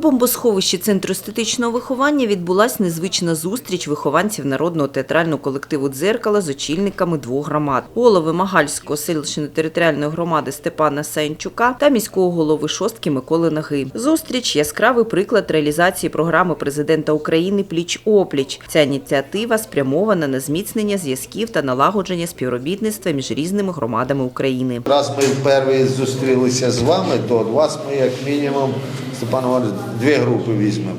У бомбосховищі Центру естетичного виховання відбулась незвична зустріч вихованців народного театрального колективу «Дзеркало» з очільниками двох громад – голови Магальського селищної територіальної громади Степана Саянчука та міського голови Шостки Миколи Наги. Зустріч – яскравий приклад реалізації програми президента України «Пліч-опліч». Ця ініціатива спрямована на зміцнення зв'язків та налагодження співробітництва між різними громадами України. Раз ми вперше зустрілися з вами, то від вас ми як мінімум, Степан Іванович, дві групи візьмемо.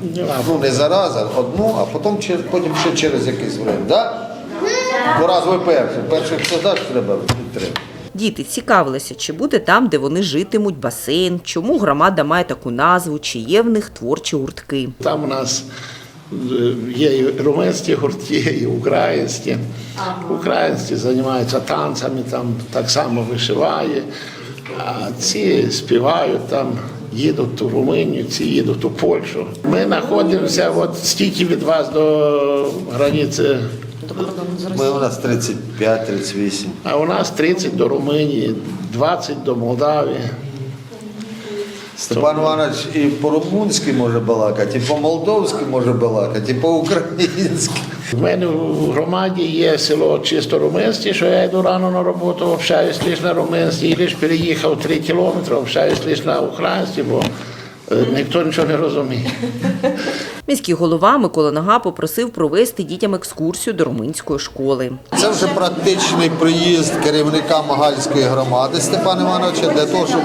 Ну не зараз, а одну, а потім, потім ще через якийсь время. Да? Ну раз ви перші. Перших завжди треба підтримати. Діти цікавилися, чи буде там, де вони житимуть, басейн, чому громада має таку назву, чи є в них творчі гуртки. Там у нас е, є і румунські гуртки, і українські. Українські займаються танцями, там так само вишиває, а ці співають там. Їдуть у Румунію, ці їдуть у Польщу. Ми знаходимося от стільки від вас до границі, Ми у нас 35-38. а у нас 30 до Румунії, 20 до Молдавії. Степан Іванович і по-румунськи може балакати, і по-молдовськи може балакати, і по-українськи. У мене в громаді є село чисто румунське, що я йду рано на роботу, общаюсь лише на румунській, і лише переїхав 3 кілометри, общаюсь лише на українській, бо е, ніхто нічого не розуміє. Міський голова Микола Нога попросив провести дітям екскурсію до румунської школи. Це вже практичний приїзд керівника Магальської громади Степана Івановича для того, щоб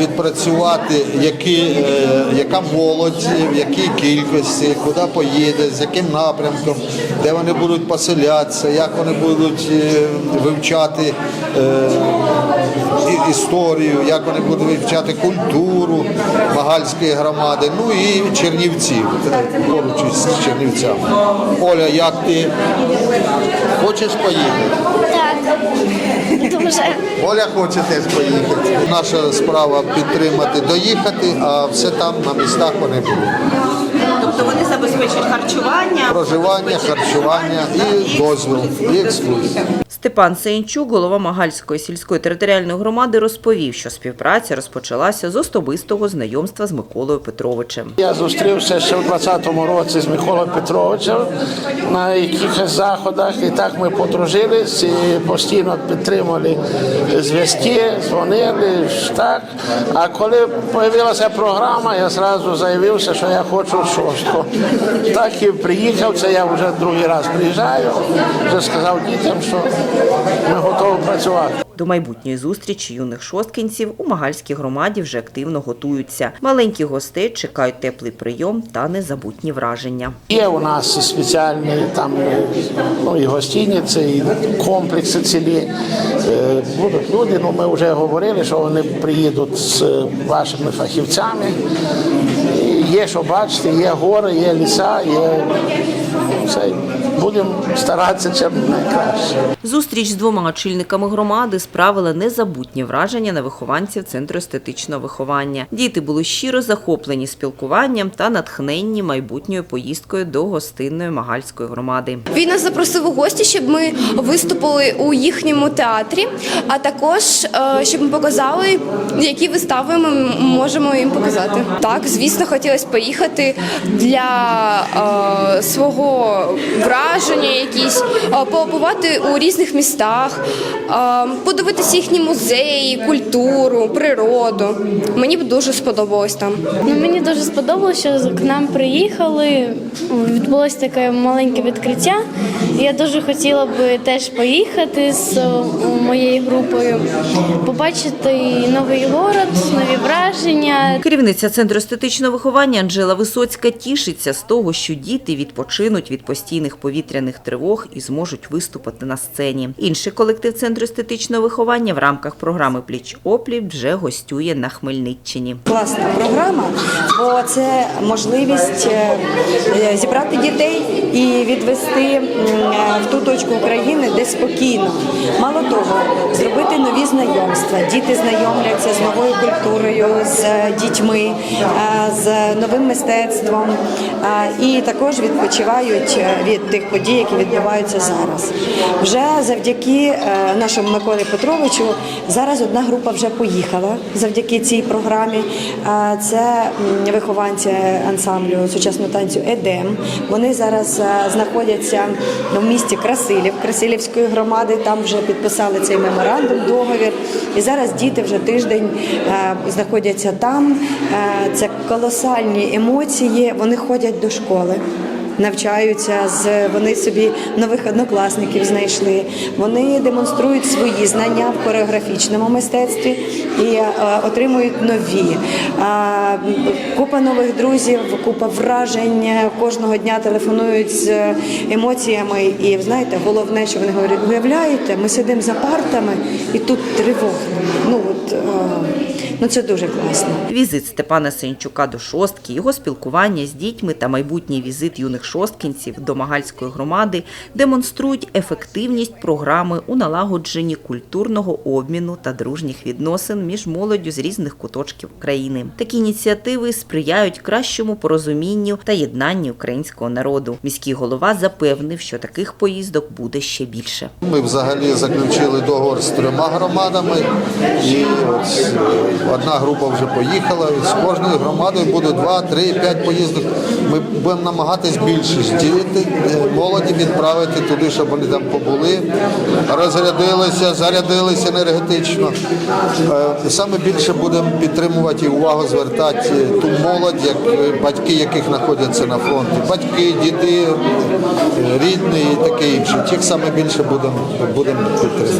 відпрацювати, які, е, яка молодь, в якій кількості, куди поїде, з яким напрямком, де вони будуть поселятися, як вони будуть е, вивчати е, історію, як вони будуть вивчати культуру Магальської громади, ну і Чернівців, поруч із Чернівцями. Оля, як ти хочеш поїхати? Так, дуже. Оля хоче теж поїхати. Наша справа підтримати, доїхати, а все там на містах вони будуть. Тобто вони забезпечують харчування. Проживання, харчування і дозвіл, і екскурсії. Степан Саїнчук, голова Магальської сільської територіальної громади, розповів, що співпраця розпочалася з особистого знайомства з Миколою Петровичем. Я зустрівся ще в 20-му році з Миколою Петровичем на якихось заходах, і так ми подружились і постійно підтримували зв'язки, дзвонили так. А коли з'явилася програма, я одразу заявився, що я хочу шостку. Так і приїхав, це я вже другий раз приїжджаю, вже сказав дітям, що ми готові працювати. До майбутньої зустрічі юних шосткинців у Магальській громаді вже активно готуються. Маленьких гостей чекають теплий прийом та незабутні враження. Є у нас спеціальні там ну, і гостиниці, і комплекси цілі. Е, Будуть люди, ну ми вже говорили, що вони приїдуть з вашими фахівцями. Є що бачити, є гори, є ліса, є все. Будемо старатися чим найкраще. Зустріч з двома очільниками громади справила незабутні враження на вихованців центру естетичного виховання. Діти були щиро захоплені спілкуванням та натхненні майбутньою поїздкою до гостинної Магальської громади. Він нас запросив у гості, щоб ми виступили у їхньому театрі, а також е, щоб ми показали, які вистави ми можемо їм показати. Так, звісно, хотілося поїхати для е, свого враження, якісь е, побувати у різних містах, е, подивитися їхні музеї, культуру, природу. Мені б дуже сподобалось там. Ну, мені дуже сподобалося, що к нам приїхали. Відбулося таке маленьке відкриття. Я дуже хотіла би теж поїхати з моєю групою, побачити новий город, нові враження. Керівниця центру естетичного виховання Анжела Висоцька тішиться з того, що діти відпочинуть від постійних повітряних тривог і зможуть виступити на сцені. Інший колектив центру естетичного виховання в рамках програми Пліч опліч вже гостює на Хмельниччині. класна програма, бо це можливість е, е, зібрати дітей і відвести е, в ту точку України, де спокійно. Мало того, зробити нові знайомства. Діти знайомляться з новою культурою, з дітьми, з новим мистецтвом і також відпочивають від тих подій, які відбуваються зараз. Вже завдяки е, нашому Миколі Петровичу зараз одна група вже поїхала завдяки цій програмі. Е, Це вихованці ансамблю сучасного танцю Едем. Вони зараз е, знаходяться в місті Красилів, Красилівської громади. Там вже підписали цей меморандум, договір. І зараз діти вже тиждень знаходяться там. Це колосальні емоції. Вони ходять до школи. Навчаються з вони собі нових однокласників знайшли. Вони демонструють свої знання в хореографічному мистецтві і е, отримують нові. Купа нових друзів, купа вражень. Кожного дня телефонують з емоціями. І знаєте, головне, що вони говорять, уявляєте, ми сидимо за партами і тут тривога. Ну от е, ну це дуже класно. Візит Степана Сенчука до шостки, його спілкування з дітьми та майбутній візит юних шосткінців до Магальської громади демонструють ефективність програми у налагодженні культурного обміну та дружніх відносин між молоддю з різних куточків країни. Такі ініціативи сприяють кращому порозумінню та єднанню українського народу. Міський голова запевнив, що таких поїздок буде ще більше. Ми взагалі заключили договор з трьома громадами, і е, одна група вже поїхала. З кожною громадою буде два, три, п'ять поїздок. Ми будемо намагатись більше діти, молоді відправити туди, щоб вони там побули, розрядилися, зарядилися енергетично. Е, Саме більше будемо підтримувати і увагу звертати ту молодь, як е, батьки, яких знаходяться на фронті. Батьки, діти, е, рідні і таке інше. Тих саме більше будемо будемо підтримувати.